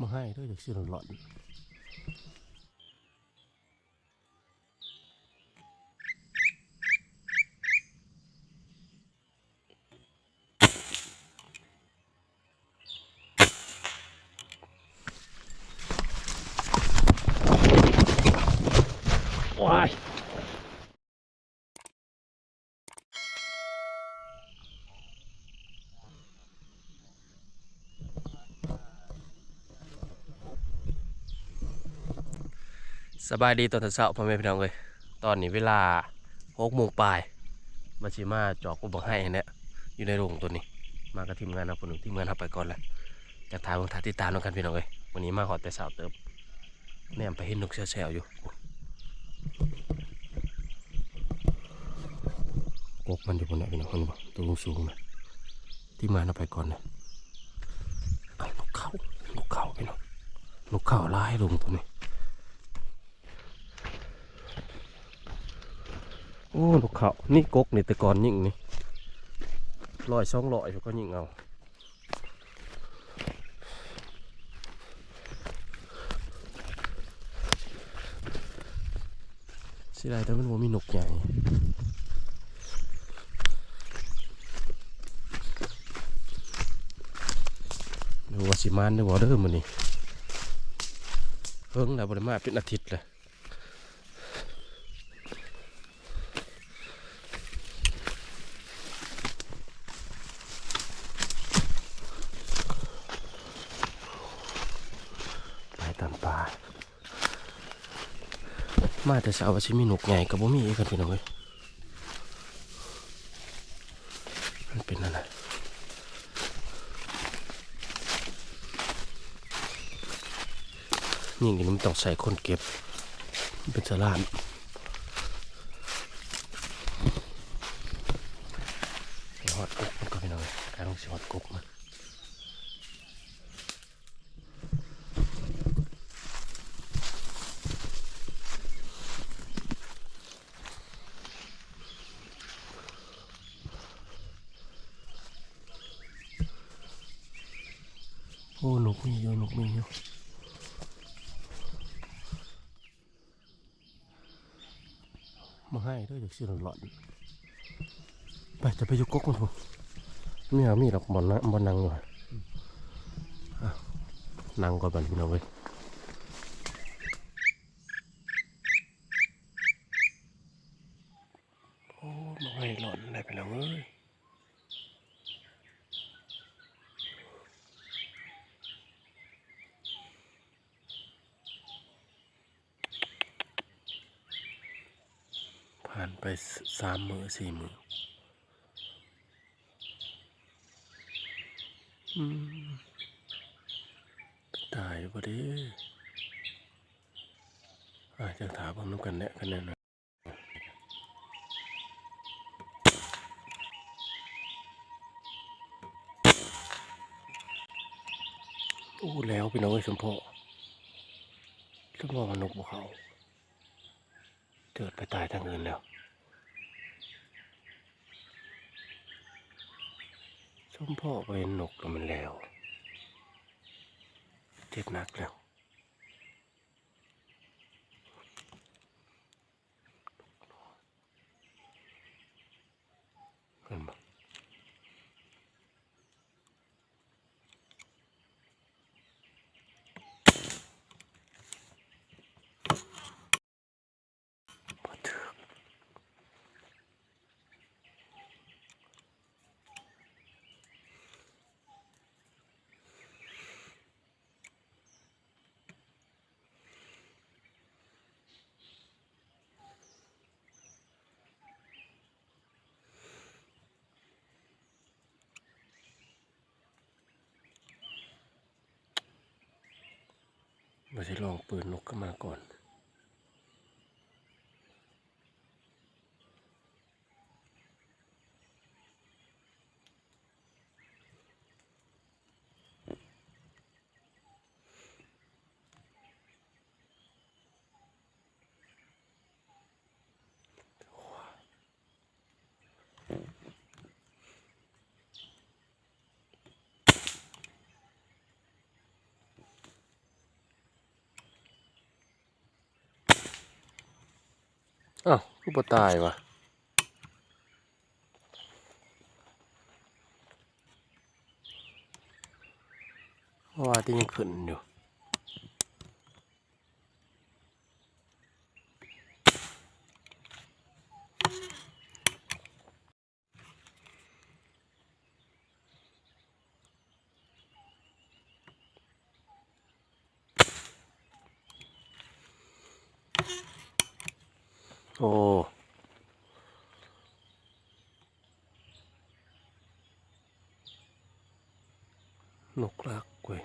มาให้ด้วยจากชื่อหลอน สบายดีตอนเช้าพ่อแม่พี่น้องเลยตอนนี้เวลาหกโมงปลายมาชิมาจอกกูบังให้เนี่ยอยู่ในโรงตัวนี้ มากระทีมงานเอาคนหนึ่งทีมงานเอาไปก่อนแหละจากทายบางทายติดตามน้องกันพี่น้องเลยวันนี้มาหอดแต่สาวเติมแนมไปเห็นนกแซวอยู่กกมันอยู่บนไหนพี่น้องคนบอกตัวสูงนะที่มงานเอาไปก่อนนะเอานกเขานกเขาพี่น้องนกเขาลายลงตัวนี้ โอ้ลูกเขานี่กกนี่แต่ก่อนยิ่งนี่ลอยช่องลอยก็ยิ่งเอาสิได้แต่มันว่ามีนกใหญ่ดูว่าสิมานดูว่าเด้อมันนี่เพิ่งแล้วบริมาเป็นอาทิตย์เลย ไปตามป่า มาแต่สาวชิมีนกใหญ่กับบ่มีอีกกันพี่น้องเอ้ยมันเป็นอะไรยิ่งอย่างนี้มันต้องใส่คนเก็บเป็นสลามไปหอดกุ๊กมันก็พี่น้องเอ้ยการลงสิหอดกุ๊กมัน โอ้หนกมีอยู่นกมีอยู่มาให้ด้วยจากชื่อหลอนไปจะไปยุกกมันผมไม่เอามีดอกบอลนะบอลนังอยู่อะนังก่อนบันพี่น้องเว้ยโอ้มาให้หลอนได้ไปแล้วเว้ย ผ่าน ไปสามมือสี่มืออืมตายพอดีอาจจะถามเบิ่งน้ำกันแน่กันแน่น่อยโอ้แล้วพี่น้องไอ้สมพ่อสมพ่อมันนกบเขาเกิดไปตายทางอื่นแล้ว ชมพ่อไปนกแล้วมันแล้ว เจ็บนักแล้ว มาใช่ลองปืนนกก็มาก่อน กูบ่ตายวะเพราะว่าที่ยังขึ้นอยู่ โอ้ นกรักเว้ย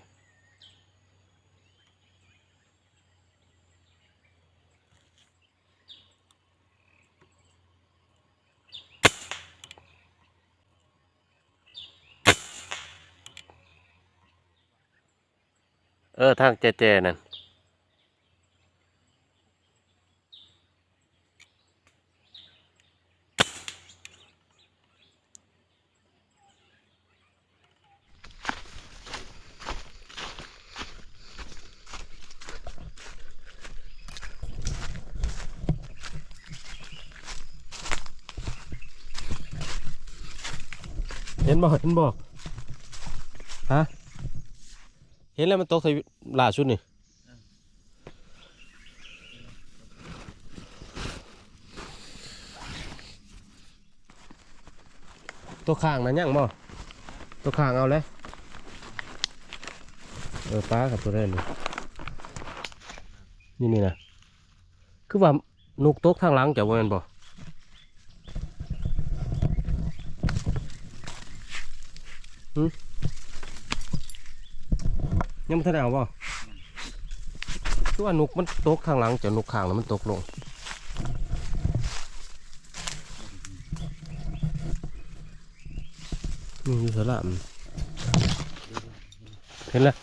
เออ ทางแจๆนั่น ห็นบ่เห็นบ่ฮะเห็นแล้วมันตกใส่ล่าสุดนี่ตัวข้างนั้นยังบ่ตัวข้างเอาเลยเออป้ากับตัวแรกนี่นี่นี่นะคือว่านุกตกทางหลังจะว่าแมันบ่ ยังไม่ทันได้เอาบ่คือว่านุกมันตกข้างหลังจากนุกข้างแล้วมันตกลงนี่อยู่สระมันเห็นแล้ว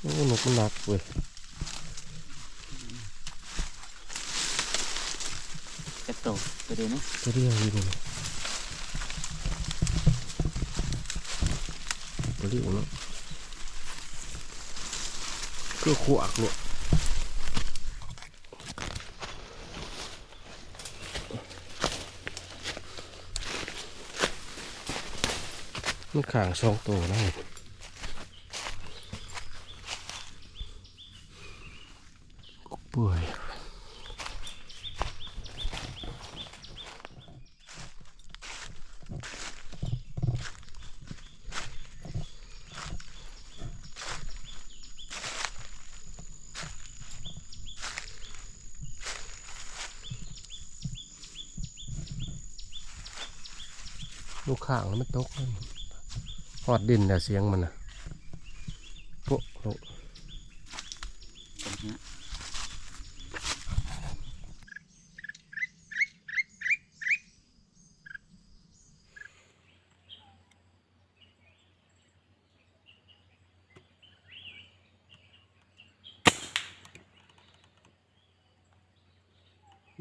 โอ้นกมันหนักเว้ยกระโตกตัวเดียวนะตัวเดียวอยู่นี่ ตัวเดียวเนาะคือขวกเนี่ยมันขางสองตัวนะเปื่อย ลูกข่างแล้วมันตกหอดดินแต่เสียงมันนะโป๊ะโป๊ะตรงเนี้ย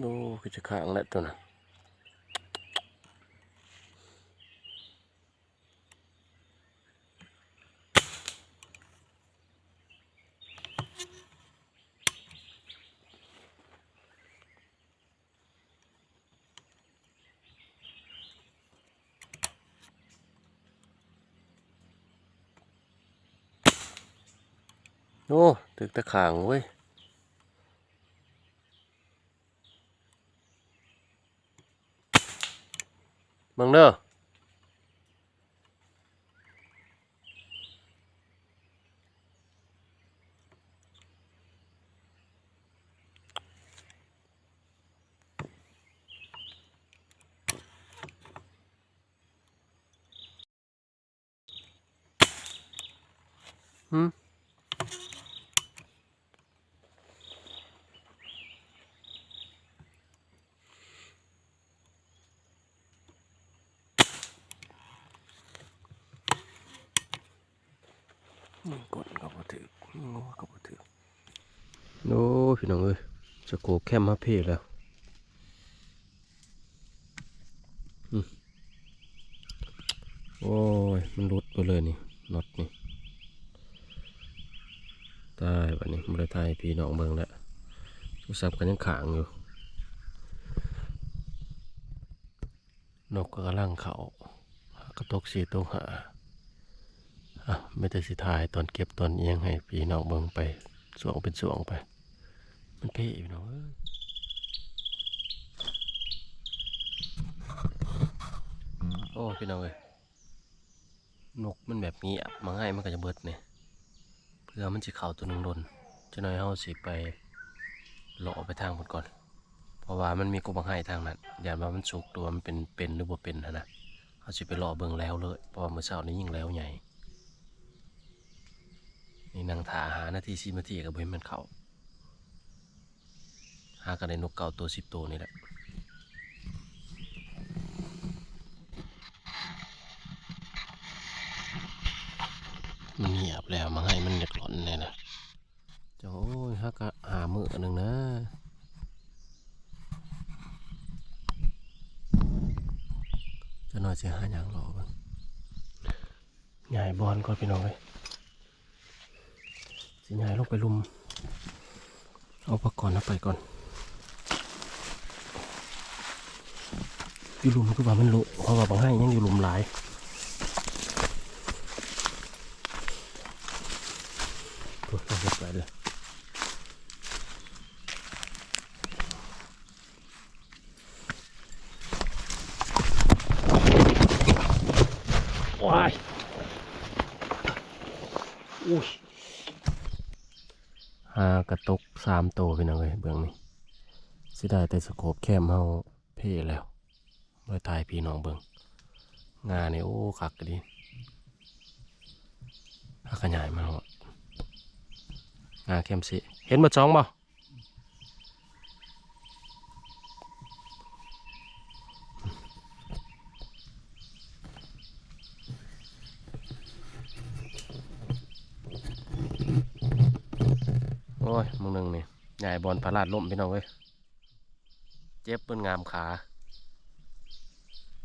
ดูคือจะข่างแล้วตัวนั้น โอ้ตึกตะขางเว้ยเบิ่งเด้อหืม มันกดก็บ่ถืองัวก็บ่ถือโน้พี่น้องเอ้ยจะโกแคมมาเพแล้วโอ้ย มันรุดไปเลยนี่น็อตนี่ตายบัดนี้มันเลยทายพี่น้องเบิ่งแล้วศัพท์กันยังขางอยู่ นกก็กำลังเขากระตกสีตกหาอะ ไม่ได้สิทายตอนเก็บตอนเอียงให้พี่น้องเบิ่งไปสวงเป็นสวงไป มันเพ่พี่น้องโอ้พี่น้องเอ้ยนกมันแบบเงียมาง่ายมันก็จะเบิดเนี่ยเพื่อมันจะเข่าตัวหนึ่งโดนจะน้อยเฮาสิไปเลาะไปทางมันก่อน เพราะว่ามันมีกบางไห้ทางนั้นอย่าว่ามันสุกตัวมันเป็นเป็นหรือบ่เป็นนะนะเขาสิไปรอเบิ่งแล้วเลยเพราะว่ามื้อเช้านี้ยิ่งแล้วใหญ่ นี่นั่งถาหานาทีสินาที่ก็บ่เห็นมันเขาหากันได้นกเก่าตัวสิบตัวนี่แหละมันเงียบแล้วมาให้มันเด็ดหล่อนเลยนะจ้าโอ้ยหากหามือหนึ่งนะจะหน่อยจะหาอย่างรอบ้างใหญ่บอลก่อนพี่น้องเลย สิใหญ่ลงไปลุม เอาปากก่อนนะไปก่อนอยู่ลุมคือว่ามันลุเพราะว่าบางให้ยังอยู่ลุมหลายตัวต้องเฮ็ดไปเลย ว้ายอุ้ย หากระตุกสามโตวพี่น้องเลยเบื้องนี้สิได้แต่สโคบแคมเฮาเพ่แล้วเมื่อตายพี่น้องเบื้องงานนี่โอ้คักกะดีถ้าขยายมาหมดงาเข้มสิเห็นมดจ้องบ่ โอ้ยมึงหนึ่งนี่ใหญ่บอลพลาดล้มพี่น้องเว้ยเจ็บเปิ้นงามขา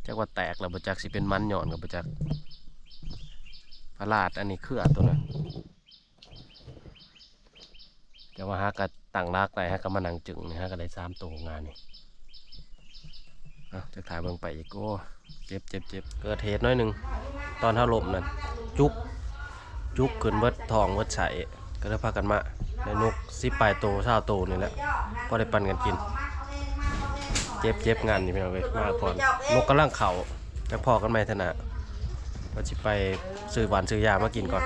จักว่าแตกแล้วบ่จักสิเป็นมันหย่อนกับบ่จักพลาดอันนี้เครือตัวนั้นจะว่าหากะตั้งรากได้ฮะก็มานังจึงนี่ฮะก็ได้สามตัวงานนี่อะจะถ่ายเบิ่งไปอีกโอ้เจ็บเจ็บเจ็บเกิดเหตุน้อยหนึ่งตอนเท่าลมนั่นจุก จุกขึ้นเบิดทองเบิดใสก็เลยพากันมา ได้นกสิปลายโตเช้าโตนี่แหละก็ได้ปั่นกันกิน เจ็บเจ็บงานนี่พี่น้องเว้ยมาก่อนนกกำลังเข่าจะพอกันไหมท่านะว่าจะไปซื้อหวานซื้อยามากินก่อน